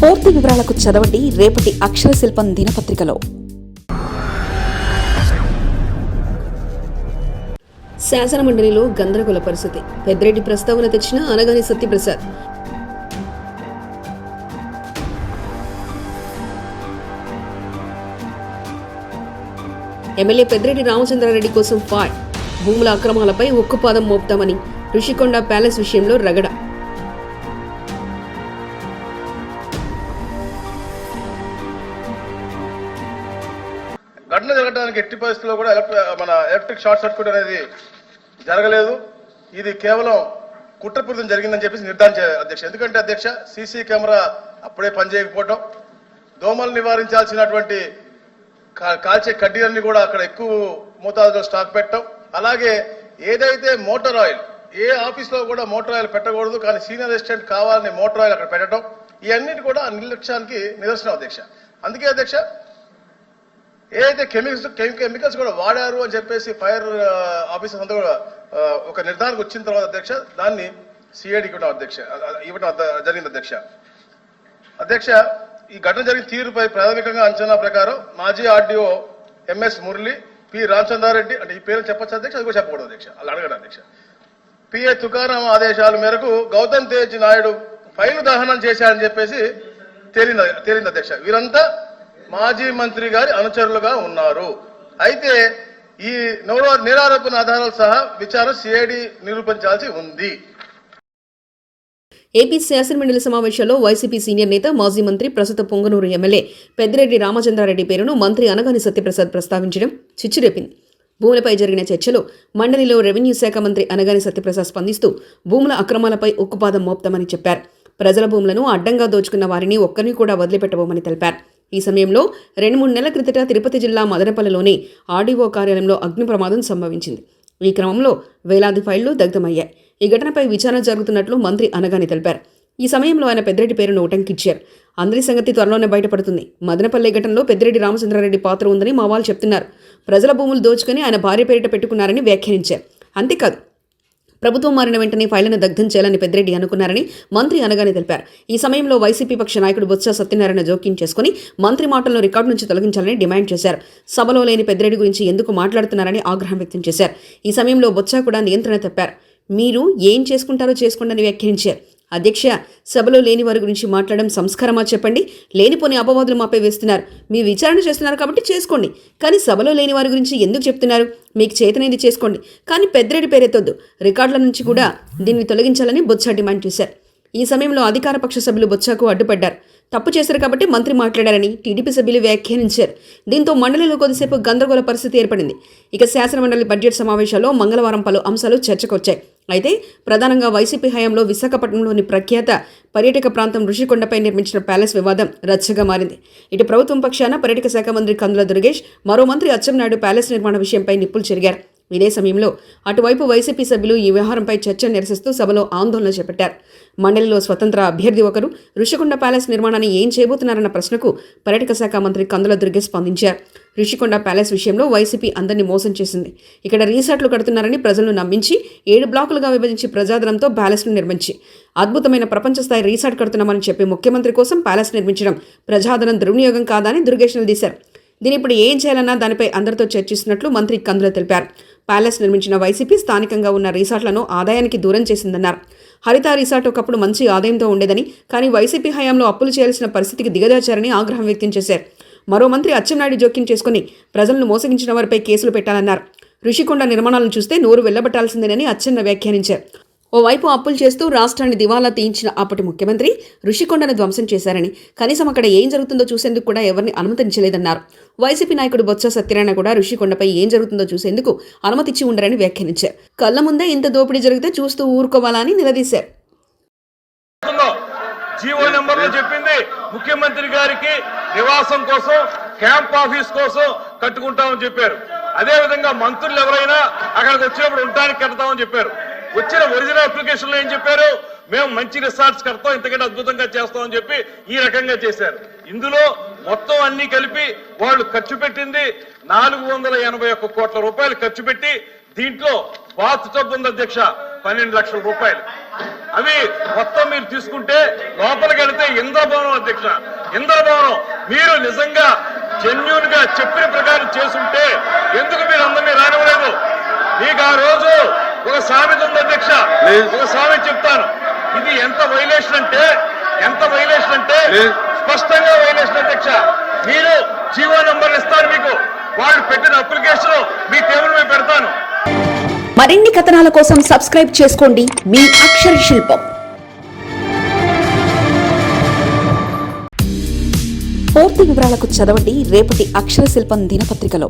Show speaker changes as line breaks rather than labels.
పూర్తి వివరాలకు చదవండి రేపటి అక్షర శిల్పం దినపత్రికలో.
శాసన మండలిలో గందరగోళ పరిస్థితి. పెద్దిరెడ్డి ప్రస్తావన తెచ్చిన అనగాని సత్యప్రసాద్. ఎమ్మెల్యే పెద్దిరెడ్డి రామచంద్రారెడ్డి కోసం ఫాట్ భూముల అక్రమాలపై ఉక్కుపాదం మోపుతామని ఋషికొండ ప్యాలెస్ విషయంలో రగడ.
ఘటన జరగడానికి ఎట్టి పరిస్థితుల్లో కూడా మన ఎలక్ట్రిక్ షార్ట్ సర్క్యూట్ అనేది జరగలేదు. ఇది కేవలం కుట్రపూరితం జరిగిందని చెప్పేసి నిర్ధారించారు అధ్యక్ష. ఎందుకంటే అధ్యక్ష సీసీ కెమెరా అప్పుడే పనిచేయకపోవడం దోమలు నివారించాల్సినటువంటి కా- కాల్చే కడ్డీలన్నీ కూడా అక్కడ ఎక్కువ మోతాదులో స్టాక్ పెట్టడం అలాగే ఏదైతే మోటార్ ఆయిల్ ఏ ఆఫీస్లో కూడా మోటార్ ఆయిల్ పెట్టకూడదు కానీ సీనియర్ అసిస్టెంట్ కావాలని మోటార్ ఆయిల్ అక్కడ పెట్టడం ఇవన్నిటి కూడా నిర్లక్ష్యానికి నిదర్శనం అధ్యక్ష. అందుకే అధ్యక్ష ఏదైతే కెమికల్స్ కెమికల్స్ కూడా వాడారు అని చెప్పేసి ఫైర్ ఆఫీసర్స్ అంతా కూడా ఒక నిర్ధారణకు వచ్చిన తర్వాత అధ్యక్ష దాన్ని సిఐడికి ఇవ్వడం అధ్యక్ష ఇవ్వడం జరిగింది అధ్యక్ష. అధ్యక్ష ఈ ఘటన జరిగిన తీరుపై ప్రాథమికంగా అంచనా ప్రకారం మాజీ RDO MS Murali P Ramachandra Reddy అంటే ఈ పేరు చెప్పచ్చు అధ్యక్ష? అది కూడా చెప్పకూడదు అధ్యక్ష. అలా అడగడం అధ్యక్ష. పిఏ తుకారాం ఆదేశాల మేరకు గౌతమ్ తేజ్ నాయుడు ఫైల్ దహనం చేశారని చెప్పేసి తేలింది తేలింది అధ్యక్ష. వీరంతా మాజీ మంత్రి గారి అనుచరులుగా ఉన్నారు. అయితే ఈ నిరారోపణ ఆధారాలు సహా విచారణ సిఐడి నిరూపించాల్సి ఉంది.
ఏపీ శాసనమండలి సమావేశంలో వైసీపీ సీనియర్ నేత మాజీ మంత్రి ప్రస్తుత పొంగనూరు ఎమ్మెల్యే పెద్దిరెడ్డి రామచంద్రారెడ్డి పేరును మంత్రి అనగాని సత్యప్రసాద్ ప్రస్తావించడం చిచ్చురేపింది. భూములపై జరిగిన చర్చలో మండలిలో రెవెన్యూ శాఖ మంత్రి అనగాని సత్యప్రసాద్ స్పందిస్తూ భూముల అక్రమాలపై ఉక్కుపాదం మోపుతామని చెప్పారు. ప్రజల భూములను అడ్డంగా దోచుకున్న వారిని ఒక్కరిని కూడా వదిలిపెట్టబోమని తెలిపారు. ఈ సమయంలో రెండు మూడు నెలల క్రితట తిరుపతి జిల్లా మదనపల్లెలోని ఆర్డీఓ కార్యాలయంలో అగ్ని ప్రమాదం సంభవించింది. ఈ క్రమంలో వేలాది ఫైళ్ళు దగ్ధమయ్యాయి. ఈ ఘటనపై విచారణ జరుగుతున్నట్లు మంత్రి అనగాని తెలిపారు. ఈ సమయంలో ఆయన పెద్దిరెడ్డి పేరును ఉటంకిచ్చారు అందరి సంగతి త్వరలోనే బయటపడుతుంది. మదనపల్లి ఘటనలో పెద్దిరెడ్డి రామచంద్రారెడ్డి పాత్ర ఉందని మా వాళ్ళు చెప్తున్నారు. ప్రజల భూములు దోచుకుని ఆయన భార్య పేరిట పెట్టుకున్నారని వ్యాఖ్యానించారు. అంతేకాదు ప్రభుత్వం మారిన వెంటనే ఫైళ్ళను దగ్ధం చేయాలని పెద్దిరెడ్డి అనుకున్నారని మంత్రి అనగానే తెలిపారు. ఈ సమయంలో వైసీపీ పక్ష నాయకుడు బొత్స సత్యనారాయణ జోక్యం చేసుకుని మంత్రి మాటలను రికార్డు నుంచి తొలగించాలని డిమాండ్ చేశారు. సభలో లేని పెద్దిరెడ్డి గురించి ఎందుకు మాట్లాడుతున్నారని ఆగ్రహం వ్యక్తం చేశారు. ఈ సమయంలో బొత్స కూడా నియంత్రణ తెప్పారు. మీరు ఏం చేసుకుంటారో చేసుకోండి అని వ్యాఖ్యానించారు. అధ్యక్ష సభలో లేని వారి గురించి మాట్లాడడం సంస్కారమా చెప్పండి? లేనిపోని అపవాదులు మాపై వేస్తున్నారు. మీ విచారణ చేస్తున్నారు కాబట్టి చేసుకోండి. కానీ సభలో లేని వారి గురించి ఎందుకు చెప్తున్నారు? మీకు చేతనైంది చేసుకోండి. కానీ పెద్దరెడ్డి పేరెత్తొద్దు. రికార్డుల నుంచి కూడా దీన్ని తొలగించాలని బొత్స డిమాండ్ చేశారు. ఈ సమయంలో అధికార పక్ష సభ్యులు బొత్సకు అడ్డుపడ్డారు. తప్పు చేశారు కాబట్టి మంత్రి మాట్లాడారని టీడీపీ సభ్యులు వ్యాఖ్యానించారు. దీంతో మండలిలో కొద్దిసేపు గందరగోళ పరిస్థితి ఏర్పడింది. ఇక శాసనమండలి బడ్జెట్ సమావేశాల్లో మంగళవారం పలు అంశాలు చర్చకొచ్చాయి. అయితే ప్రధానంగా వైసీపీ హయాంలో విశాఖపట్నంలోని ప్రఖ్యాత పర్యాటక ప్రాంతం ఋషికొండపై నిర్మించిన ప్యాలెస్ వివాదం రచ్చగా మారింది. ఇటు ప్రభుత్వం పక్షాన పర్యాటక శాఖ మంత్రి కందుల దుర్గేష్ మరో మంత్రి అచ్చెన్నాయుడు ప్యాలెస్ నిర్మాణ విషయంపై నిప్పులు చెరిగారు. ఇదే సమయంలో అటువైపు వైసీపీ సభ్యులు ఈ వ్యవహారంపై చర్చ నిరసిస్తూ సభలో ఆందోళన చేపట్టారు. మండలిలో స్వతంత్ర అభ్యర్థి ఒకరు ఋషికొండ ప్యాలెస్ నిర్మాణాన్ని ఏం చేయబోతున్నారన్న ప్రశ్నకు పర్యాటక శాఖ మంత్రి కందుల దుర్గే స్పందించారు. ఋషికొండ ప్యాలెస్ విషయంలో వైసీపీ అందరినీ మోసం చేసింది. ఇక్కడ రీసార్ట్లు కడుతున్నారని ప్రజలను నమ్మించి ఏడు బ్లాకులుగా విభజించి ప్రజాదనంతో ప్యాలెస్ను నిర్మించి అద్భుతమైన ప్రపంచ స్థాయి రీసార్ట్ కడుతున్నామని చెప్పి ముఖ్యమంత్రి కోసం ప్యాలెస్ నిర్మించడం ప్రజాదనం దుర్వినియోగం కాదని అని తీశారు. దీని ఇప్పుడు ఏం చేయాలన్నా దానిపై అందరితో చర్చిస్తున్నట్లు మంత్రి కందుల తెలిపారు. ప్యాలెస్ నిర్మించిన వైసీపీ స్థానికంగా ఉన్న రిసార్ట్లను ఆదాయానికి దూరం చేసిందన్నారు. హరిత రిసార్ట్ ఒకప్పుడు మంచి ఆదాయంతో ఉండేదని కానీ వైసీపీ హయాంలో అప్పులు చేయాల్సిన పరిస్థితికి దిగజార్చారని ఆగ్రహం వ్యక్తం చేశారు. మరో మంత్రి అచ్చెన్నాయుడు జోక్యం చేసుకుని ప్రజలను మోసగించిన వారిపై కేసులు పెట్టాలన్నారు. ఋషికొండ నిర్మాణాలను చూస్తే నోరు వెళ్ళబట్టాల్సిందేనని అచ్చెన్న వ్యాఖ్యానించారు. ఓవైపు అప్పులు చేస్తూ రాష్ట్రాన్ని దివాలా తీయించిన అప్పటి ముఖ్యమంత్రి ఋషికొండను ధ్వంసం చేశారని కనీసం అక్కడ ఏం జరుగుతుందో చూసేందుకు కూడా ఎవరిని అనుమతించలేదన్నారు. వైసీపీ నాయకుడు బొత్స సత్యనారాయణ కూడా ఋషికొండపై ఏం జరుగుతుందో చూసేందుకు అనుమతిచ్చి ఉండరని వ్యాఖ్యానించారు. కళ్ళ ముందే ఇంత దోపిడీ జరిగితే చూస్తూ ఊరుకోవాలని నిలదీశారు.
జీవో నెంబర్లో చెప్పింది ముఖ్యమంత్రి గారికి నివాసం కోసం క్యాంప్ ఆఫీస్ కోసం కట్టుకుంటామని చెప్పారు. అదే విధంగా మంత్రులు ఎవరైనా అక్కడికి వచ్చినప్పుడు ఉండడానికి కడతామని చెప్పారు. వచ్చిన ఒరిజినల్ అప్లికేషన్లో ఏం చెప్పారు? మేము మంచి రిసార్ట్స్ కడతాం ఇంతకంటే అద్భుతంగా చేస్తామని చెప్పి ఈ రకంగా చేశారు. ఇందులో మొత్తం అన్ని కలిపి వాళ్ళు ఖర్చు పెట్టింది నాలుగు వందల ఎనభై ఒక్క కోట్ల రూపాయలు ఖర్చు పెట్టి దీంట్లో బాత్ టబ్ ఉంది అధ్యక్ష పన్నెండు లక్షల రూపాయలు. అవి మొత్తం మీరు తీసుకుంటే లోపలికి వెళితే ఇంద్రభవనం అధ్యక్ష. ఇంద్రభవనం మీరు నిజంగా జెన్యున్గా చెప్పిన ప్రకారం చేసుంటే ఎందుకు మీరు అందరినీ రానివ్వలేదు? మీకు ఆ రోజు ఒక సామెత ఉంది అధ్యక్ష. ఒక సామెత చెప్తాను. ఇది ఎంత వైలేషన్ అంటే ఎంత వైలేషన్ అంటే స్పష్టంగా వైలేషన్ అధ్యక్ష. మీరు జీవో నంబర్ ఇస్తాను మీకు. వాళ్ళు పెట్టిన అప్లికేషన్ మీ టేబుల్ మీద పెడతాను.
మరిన్ని కథనాల కోసం సబ్స్క్రైబ్ చేసుకోండి మీ అక్షర శిల్పం. పూర్తి వివరాలకు చదవండి రేపటి అక్షర శిల్పం దినపత్రికలో.